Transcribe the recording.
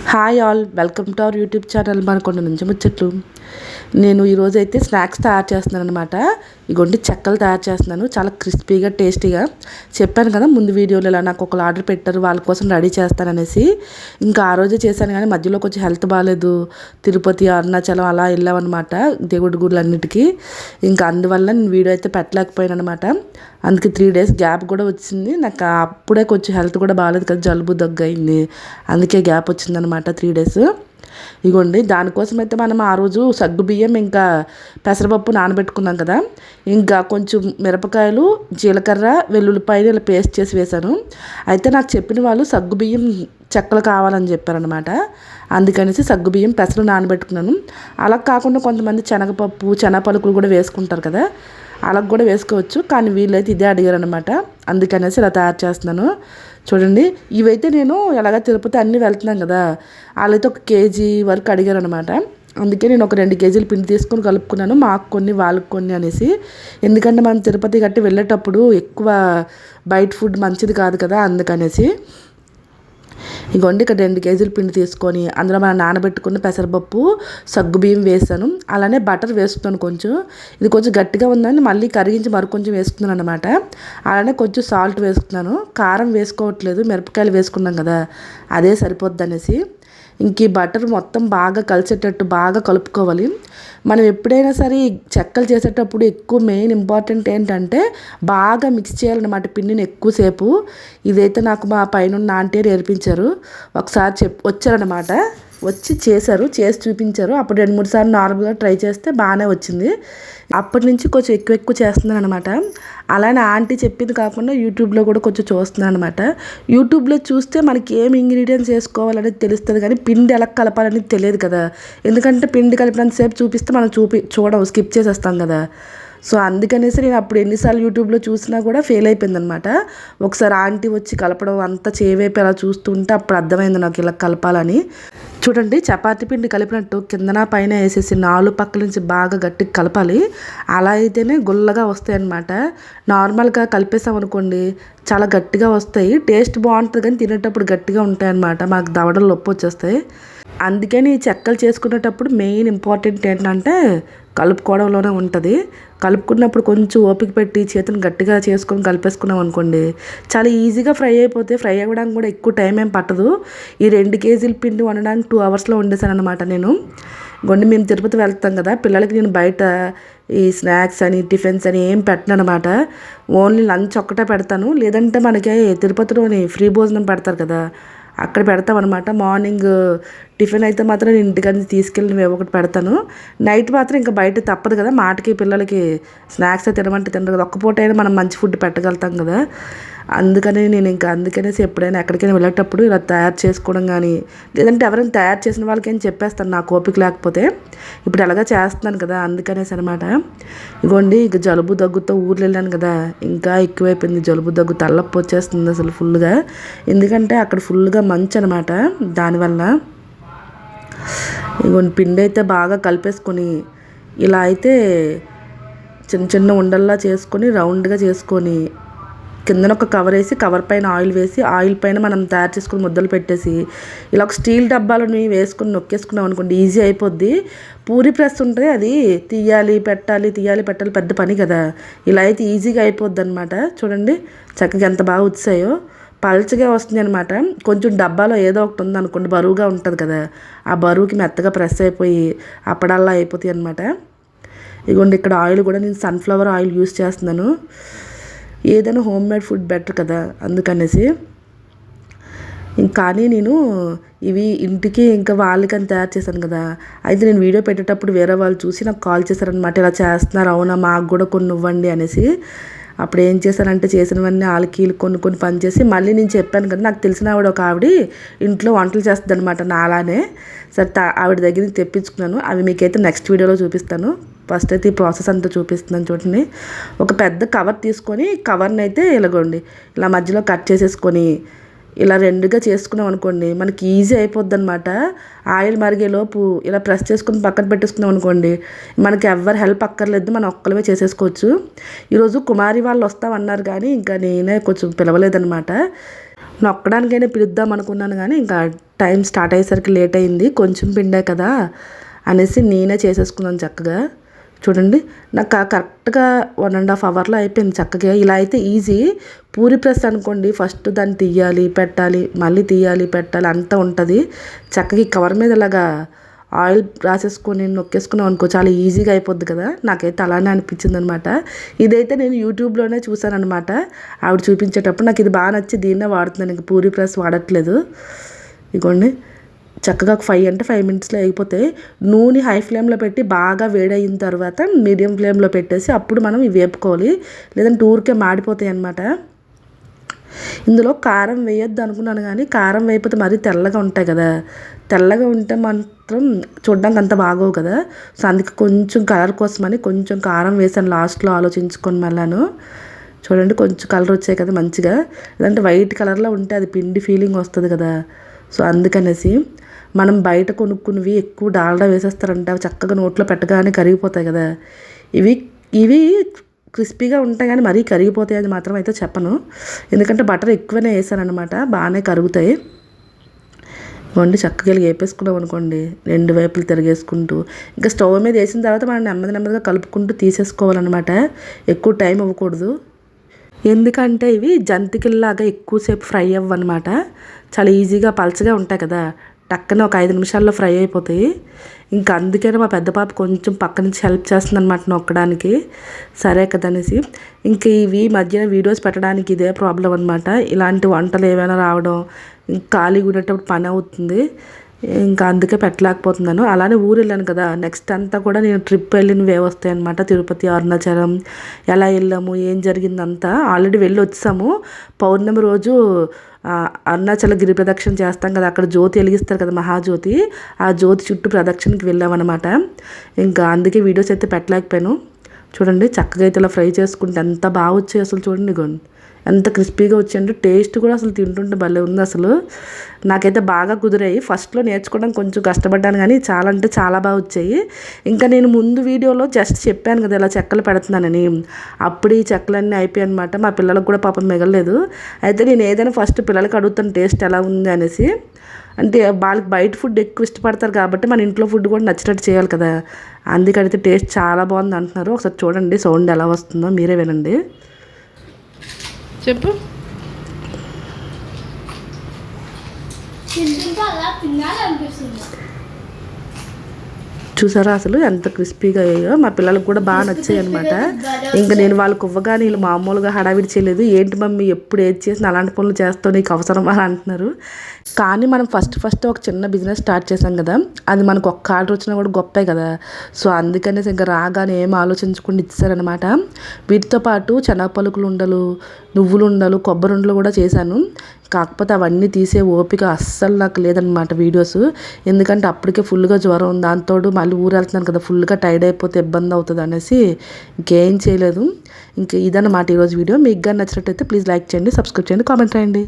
Hi all welcome to our YouTube channel Manakonda నుంచి ముచ్చట్లు నేను ఈరోజైతే స్నాక్స్ తయారు చేస్తున్నాను అనమాట ఇగోండి చెక్కలు తయారు చేస్తున్నాను. చాలా క్రిస్పీగా టేస్టీగా. చెప్పాను కదా ముందు వీడియోలో ఇలా నాకు ఒకళ్ళు ఆర్డర్ పెట్టారు వాళ్ళ కోసం రెడీ చేస్తాననేసి. ఇంకా ఆ రోజే చేశాను కానీ మధ్యలో కొంచెం హెల్త్ బాగాలేదు తిరుపతి అరుణాచలం అలా వెళ్ళామన్నమాట దేవుడి గుళ్ళన్నిటికీ. ఇంకా అందువల్ల నేను వీడియో అయితే పెట్టలేకపోయాను అనమాట అందుకే త్రీ డేస్ గ్యాప్ కూడా వచ్చింది. నాకు అప్పుడే కొంచెం హెల్త్ కూడా బాగాలేదు కదా జలుబు దగ్గు అయింది అందుకే గ్యాప్ వచ్చిందనమాట త్రీ డేస్. ఇగోండి దానికోసం అయితే మనం ఆ రోజు సగ్గు బియ్యం ఇంకా పెసరపప్పు నానబెట్టుకున్నాం కదా. ఇంకా కొంచెం మిరపకాయలు జీలకర్ర వెల్లుల్లిపాయలు ఇలా పేస్ట్ చేసి వేశాను. అయితే నాకు చెప్పిన వాళ్ళు సగ్గుబియ్యం చెక్కలు కావాలని చెప్పారనమాట అందుకనేసి సగ్గుబియ్యం పెసలు నానబెట్టుకున్నాను. అలా కాకుండా కొంతమంది శనగపప్పు పలుకులు కూడా వేసుకుంటారు కదా అలా కూడా వేసుకోవచ్చు. కానీ వీళ్ళైతే ఇదే అడిగారు అనమాట అందుకనేసి ఇలా తయారు చేస్తున్నాను. చూడండి ఇవైతే నేను ఎలాగ తిరుపతి అన్నీ వెళ్తున్నాను కదా వాళ్ళైతే ఒక కేజీ వరకు అడిగారనమాట అందుకే నేను ఒక రెండు కేజీలు పిండి తీసుకొని కలుపుకున్నాను. మాకు కొన్ని వాళ్ళకి కొన్ని అనేసి. ఎందుకంటే మనం తిరుపతి గట్టి వెళ్ళేటప్పుడు ఎక్కువ బయట ఫుడ్ మంచిది కాదు కదా అందుకనేసి. ఇగోండి ఇక్కడ రెండు కేజీలు పిండి తీసుకొని అందులో మనం నానబెట్టుకున్న పెసరపప్పు సగ్గు బియ్యం వేసాను. అలానే బటర్ వేస్తున్నాను కొంచెం. ఇది కొంచెం గట్టిగా ఉందని మళ్ళీ కరిగించి మరి కొంచెం వేసుకున్నాను అనమాట అలానే కొంచెం సాల్ట్ వేసుకున్నాను కారం వేసుకోవట్లేదు. మిరపకాయలు వేసుకున్నాం కదా అదే సరిపోద్ది అనేసి. ఇంక ఈ బటర్ మొత్తం బాగా కలిసేటట్టు బాగా కలుపుకోవాలి. మనం ఎప్పుడైనా సరే చెక్కలు చేసేటప్పుడు ఎక్కువ మెయిన్ ఇంపార్టెంట్ ఏంటంటే బాగా మిక్స్ చేయాలన్నమాట పిండిని ఎక్కువసేపు. ఇదైతే నాకు మా పైన ఆంటీ నేర్పించారు. ఒకసారి చెప్ వచ్చారనమాట వచ్చి చేశారు చేసి చూపించారు. అప్పుడు రెండు మూడు సార్లు నార్మల్గా ట్రై చేస్తే బాగానే వచ్చింది. అప్పటి నుంచి కొంచెం ఎక్కువ ఎక్కువ చేస్తున్నాను అనమాట అలానే ఆంటీ చెప్పింది కాకుండా యూట్యూబ్లో కూడా కొంచెం చూస్తున్నాను అనమాట యూట్యూబ్లో చూస్తే మనకి ఏం ఇంగ్రీడియంట్స్ వేసుకోవాలనేది తెలుస్తుంది కానీ పిండి ఎలా కలపాలనేది తెలియదు కదా. ఎందుకంటే పిండి కలిపినంతసేపు చూపిస్తే మనం చూపి చూడం స్కిప్ చేసేస్తాం కదా. సో అందుకనేసి నేను అప్పుడు ఎన్నిసార్లు యూట్యూబ్లో చూసినా కూడా ఫెయిల్ అయిపోయిందనమాట. ఒకసారి ఆంటీ వచ్చి కలపడం అంతా చేవేపు అలా చూస్తుంటే అప్పుడు అర్థమైంది నాకు ఇలా కలపాలని. చూడండి చపాతి పిండి కలిపినట్టు కిందన పైన వేసేసి నాలుగు పక్కల నుంచి బాగా గట్టిగా కలపాలి. అలా అయితేనే గుల్లగా వస్తాయన్నమాట. నార్మల్గా కలిపేసామనుకోండి చాలా గట్టిగా వస్తాయి. టేస్ట్ బాగుంటుంది కానీ తినేటప్పుడు గట్టిగా ఉంటాయి అనమాట మాకు దవడలు నొప్పి వచ్చేస్తాయి. అందుకని ఈ చెక్కలు చేసుకునేటప్పుడు మెయిన్ ఇంపార్టెంట్ ఏంటంటే కలుపుకోవడంలోనే ఉంటుంది. కలుపుకున్నప్పుడు కొంచెం ఓపిక పెట్టి చేతిని గట్టిగా చేసుకొని కలిపేసుకున్నాం అనుకోండి చాలా ఈజీగా ఫ్రై అయిపోతే ఫ్రై అవ్వడానికి కూడా ఎక్కువ టైం ఏం పట్టదు. ఈ రెండు కేజీల పిండి వండడానికి టూ అవర్స్లో వండేసాను అనమాట నేను. గొండి మేము తిరుపతి వెళ్తాం కదా పిల్లలకి నేను బయట ఈ స్నాక్స్ అని టిఫిన్స్ అని ఏం పెట్టను అనమాట ఓన్లీ లంచ్ ఒక్కటే పెడతాను. లేదంటే మనకి తిరుపతిలోని ఫ్రీ భోజనం పెడతారు కదా అక్కడ పెడతాం అనమాట మార్నింగ్ టిఫిన్ అయితే మాత్రం నేను ఇంటికి తీసుకెళ్ళి మేము ఒకటి పెడతాను. నైట్ మాత్రం ఇంకా బయట తప్పదు కదా. మాటకి పిల్లలకి స్నాక్స్ తినమంటే తినరు కదా. ఒక్క పూట అయినా మనం మంచి ఫుడ్ పెట్టగలుగుతాం కదా. అందుకని నేను ఇంకా అందుకనేసి ఎప్పుడైనా ఎక్కడికైనా వెళ్ళేటప్పుడు ఇలా తయారు చేసుకోవడం కానీ లేదంటే ఎవరైనా తయారు చేసిన వాళ్ళకేం చెప్పేస్తాను నాకు ఓపిక లేకపోతే. ఇప్పుడు ఎలాగా చేస్తున్నాను కదా అందుకనేసి అనమాట ఇగోండి ఇక జలుబు దగ్గుతో ఊర్లు వెళ్ళాను కదా ఇంకా ఎక్కువైపోయింది జలుబు దగ్గు తల్లప్పు వచ్చేస్తుంది అసలు ఫుల్గా ఎందుకంటే అక్కడ ఫుల్గా మంచు అనమాట దానివల్ల. ఇగోండి పిండి అయితే బాగా కలిపేసుకొని ఇలా అయితే చిన్న చిన్న ఉండల్లా చేసుకొని రౌండ్గా చేసుకొని కిందన ఒక కవర్ వేసి కవర్ పైన ఆయిల్ వేసి ఆయిల్ పైన మనం తయారు చేసుకుని ముద్దలు పెట్టేసి ఇలా ఒక స్టీల్ డబ్బాలని వేసుకుని నొక్కేసుకున్నాం అనుకోండి ఈజీ అయిపోద్ది. పూరి ప్రెస్ ఉంటుంది అది తీయాలి పెట్టాలి తీయాలి పెట్టాలి పెద్ద పని కదా. ఇలా అయితే ఈజీగా అయిపోద్ది అనమాట చూడండి చక్కగా ఎంత బాగా వచ్చాయో పల్చగా వస్తుంది అనమాట కొంచెం డబ్బాలో ఏదో ఒకటి ఉంది అనుకోండి బరువుగా ఉంటుంది కదా. ఆ బరువుకి మెత్తగా ప్రెస్ అయిపోయి అప్పడల్లా అయిపోతాయి అనమాట ఇదిగోండి ఇక్కడ ఆయిల్ కూడా నేను సన్ఫ్లవర్ ఆయిల్ యూస్ చేస్తున్నాను. ఏదైనా హోమ్ మేడ్ ఫుడ్ బెటర్ కదా అందుకనేసి. కానీ నేను ఇవి ఇంటికి ఇంకా వాళ్ళకని తయారు చేశాను కదా. అయితే నేను వీడియో పెట్టేటప్పుడు వేరే వాళ్ళు చూసి నాకు కాల్ చేశారనమాట ఇలా చేస్తున్నారు అవునా మాకు కూడా కొన్ని ఇవ్వండి అనేసి. అప్పుడు ఏం చేశానంటే చేసినవన్నీ వాళ్ళకి కొన్ని కొన్ని పని చేసి మళ్ళీ నేను చెప్పాను కదా నాకు తెలిసిన ఆవిడ ఒక ఆవిడ ఇంట్లో వంటలు చేస్తుంది అనమాట నాలానే. సరే ఆవిడ దగ్గర నుంచి తెప్పించుకున్నాను. అవి మీకైతే నెక్స్ట్ వీడియోలో చూపిస్తాను. ఫస్ట్ అయితే ఈ ప్రాసెస్ అంతా చూపిస్తున్నాను చూడండి. ఒక పెద్ద కవర్ తీసుకొని కవర్ని అయితే ఇలాగోండి ఇలా మధ్యలో కట్ చేసేసుకొని ఇలా రెండుగా చేసుకున్నాం అనుకోండి మనకి ఈజీ అయిపోద్ది అనమాట ఆయిల్ మరిగేలోపు ఇలా ప్రెస్ చేసుకుని పక్కన పెట్టేసుకున్నాం అనుకోండి మనకి ఎవరు హెల్ప్ అక్కర్లేదు మనం ఒక్కలమే చేసేసుకోవచ్చు. ఈరోజు కుమారి వాళ్ళు వస్తామన్నారు కానీ ఇంకా నేనే కొంచెం పిలవలేదనమాట నొక్కడానికైనా పిలుద్దాం అనుకున్నాను కానీ ఇంకా టైం స్టార్ట్ అయ్యేసరికి లేట్ అయింది కొంచెం పిండే కదా అనేసి నేనే చేసేసుకున్నాను చక్కగా. చూడండి. నాకు కరెక్ట్గా వన్ అండ్ హాఫ్ అవర్లో అయిపోయింది చక్కగా. ఇలా అయితే ఈజీ పూరి ప్రెస్ అనుకోండి ఫస్ట్ దాన్ని తీయాలి పెట్టాలి మళ్ళీ తీయాలి పెట్టాలి అంతా ఉంటుంది. చక్కగా ఈ కవర్ మీద ఇలాగా ఆయిల్ రాసేసుకొని నొక్కేసుకున్నాం అనుకో చాలా ఈజీగా అయిపోద్ది కదా. నాకైతే అలానే అనిపించింది అనమాట ఇదైతే నేను యూట్యూబ్లోనే చూసాను అనమాట ఆవిడ చూపించేటప్పుడు నాకు ఇది బాగా నచ్చి దీన్నే వాడుతున్నాను. ఇంక పూరి ప్రెస్ వాడట్లేదు. ఇగోండి. చక్కగా ఒక ఫైవ్ అంటే ఫైవ్ మినిట్స్లో అయిపోతే నూనె హై ఫ్లేమ్లో పెట్టి బాగా వేడయిన తర్వాత మీడియం ఫ్లేమ్లో పెట్టేసి అప్పుడు మనం ఇవి వేపుకోవాలి. లేదంటే ఊరికే మాడిపోతాయి అనమాట ఇందులో కారం వేయొద్దు అనుకున్నాను కానీ కారం వేయకపోతే మరీ తెల్లగా ఉంటాయి కదా. తెల్లగా ఉంటే మాత్రం చూడడానికి అంత బాగోవు కదా. సో అందుకే కొంచెం కలర్ కోసమని కొంచెం కారం వేసాను లాస్ట్లో ఆలోచించుకొని మళ్ళాను. చూడండి కొంచెం కలర్ వచ్చాయి కదా మంచిగా. లేదంటే వైట్ కలర్లో ఉంటే అది పిండి ఫీలింగ్ వస్తుంది కదా. సో అందుకనేసి మనం బయట కొనుక్కున్నవి ఎక్కువ డాల్డా వేసేస్తారంట. చక్కగా నోట్లో పెట్టగానే కరిగిపోతాయి కదా. ఇవి ఇవి క్రిస్పీగా ఉంటాయి కానీ మరీ కరిగిపోతాయి అని మాత్రం అయితే చెప్పను. ఎందుకంటే బటర్ ఎక్కువనే వేసానమాట బాగానే కరుగుతాయి. వండి చక్కగా వేపేసుకున్నాం అనుకోండి. రెండు వైపులు తిరిగేసుకుంటూ. ఇంకా స్టవ్ మీద వేసిన తర్వాత మనం నెమ్మది నెమ్మదిగా కలుపుకుంటూ తీసేసుకోవాలన్నమాట. ఎక్కువ టైం ఇవ్వకూడదు. ఎందుకంటే ఇవి జంతికల్లాగా ఎక్కువసేపు ఫ్రై అవ్వనమాట చాలా ఈజీగా పలచగా ఉంటాయి కదా. టక్కన ఒక ఐదు నిమిషాల్లో ఫ్రై అయిపోతాయి. ఇంకా అందుకనే మా పెద్ద పాప కొంచెం పక్క నుంచి హెల్ప్ చేస్తుంది అనమాట నొక్కడానికి. సరే కదనేసి ఇంక ఇవి మధ్యన వీడియోస్ పెట్టడానికి ఇదే ప్రాబ్లం అనమాట ఇలాంటి వంటలు ఏమైనా రావడం ఖాళీగా ఉండేటప్పుడు పని అవుతుంది. ఇంకా అందుకే పెట్టలేకపోతున్నాను. అలానే ఊరు వెళ్ళాను కదా. నెక్స్ట్ అంతా కూడా నేను ట్రిప్ వెళ్ళినవే వస్తాయి అనమాట తిరుపతి అరుణాచలం ఎలా వెళ్ళాము ఏం జరిగిందంతా ఆల్రెడీ వెళ్ళి వచ్చాము. పౌర్ణమి రోజు అరుణాచల గిరి ప్రదక్షిణ చేస్తాం కదా. అక్కడ జ్యోతి వెలిగిస్తారు కదా మహాజ్యోతి. ఆ జ్యోతి చుట్టూ ప్రదక్షిణకి వెళ్ళామన్నమాట. ఇంకా అందుకే వీడియోస్ అయితే పెట్టలేకపోయాను. చూడండి చక్కగా అయితే ఇలా ఫ్రై చేసుకుంటే ఎంత బాగా వచ్చాయి అసలు చూడండి ఇగోండి. ఎంత క్రిస్పీగా వచ్చాయంటే టేస్ట్ కూడా అసలు తింటుంటే భలే ఉంది అసలు. నాకైతే బాగా కుదిరాయి. ఫస్ట్లో నేర్చుకోవడం కొంచెం కష్టపడ్డాను కానీ చాలా అంటే చాలా బాగా వచ్చాయి. ఇంకా నేను ముందు వీడియోలో జస్ట్ చెప్పాను కదా ఇలా చెక్కలు పెడుతున్నానని. అప్పుడు ఈ చెక్కలన్నీ అయిపోయాయి అనమాట మా పిల్లలకు కూడా పాపం మిగలలేదు. అయితే నేను ఏదైనా ఫస్ట్ పిల్లలకి అడుగుతాను టేస్ట్ ఎలా ఉంది అనేసి. అంటే వాళ్ళకి బయట ఫుడ్ ఎక్కువ ఇష్టపడతారు కాబట్టి మన ఇంట్లో ఫుడ్ కూడా నచ్చినట్టు చేయాలి కదా. అందుకడితే టేస్ట్ చాలా బాగుంది అంటున్నారు. ఒకసారి చూడండి సౌండ్ ఎలా వస్తుందో మీరే వినండి. చెప్పు. చూసారా అసలు ఎంత క్రిస్పీగా అయ్యాయో? మా పిల్లలకు కూడా బాగా నచ్చాయి అనమాట ఇంకా నేను వాళ్ళకి ఇవ్వగానే వీళ్ళు మామూలుగా హడావిడి చేయలేదు. ఏంటి మమ్మీ ఎప్పుడు ఏది చేసినా అలాంటి పనులు చేస్తావు నీకు అవసరమా అని అంటున్నారు. కానీ మనం ఫస్ట్ ఫస్ట్ ఒక చిన్న బిజినెస్ స్టార్ట్ చేసాం కదా అది మనకు ఒక్క ఆర్డర్ వచ్చినా కూడా గొప్పే కదా. సో అందుకనేసి ఇంకా రాగానే ఏం ఆలోచించకుండా ఇచ్చారనమాట వీటితో పాటు శనగ పలుకులు ఉండలు నువ్వులు ఉండలు కొబ్బరి ఉండలు కూడా చేశాను. కాకపోతే అవన్నీ తీసే ఓపిక అస్సలు నాకు లేదనమాట వీడియోస్. ఎందుకంటే అప్పటికే ఫుల్గా జ్వరం దాంతో మళ్ళీ ఊరు వెళ్తున్నాను కదా ఫుల్గా టైర్డ్ అయిపోతే ఇబ్బంది అవుతుంది అనేసి ఇంకేం చేయలేదు. ఇంక ఇదన్నమాట ఈరోజు వీడియో. మీకు కానీ నచ్చినట్టయితే ప్లీజ్ లైక్ చేయండి సబ్స్క్రైబ్ చేయండి కామెంట్ చేయండి.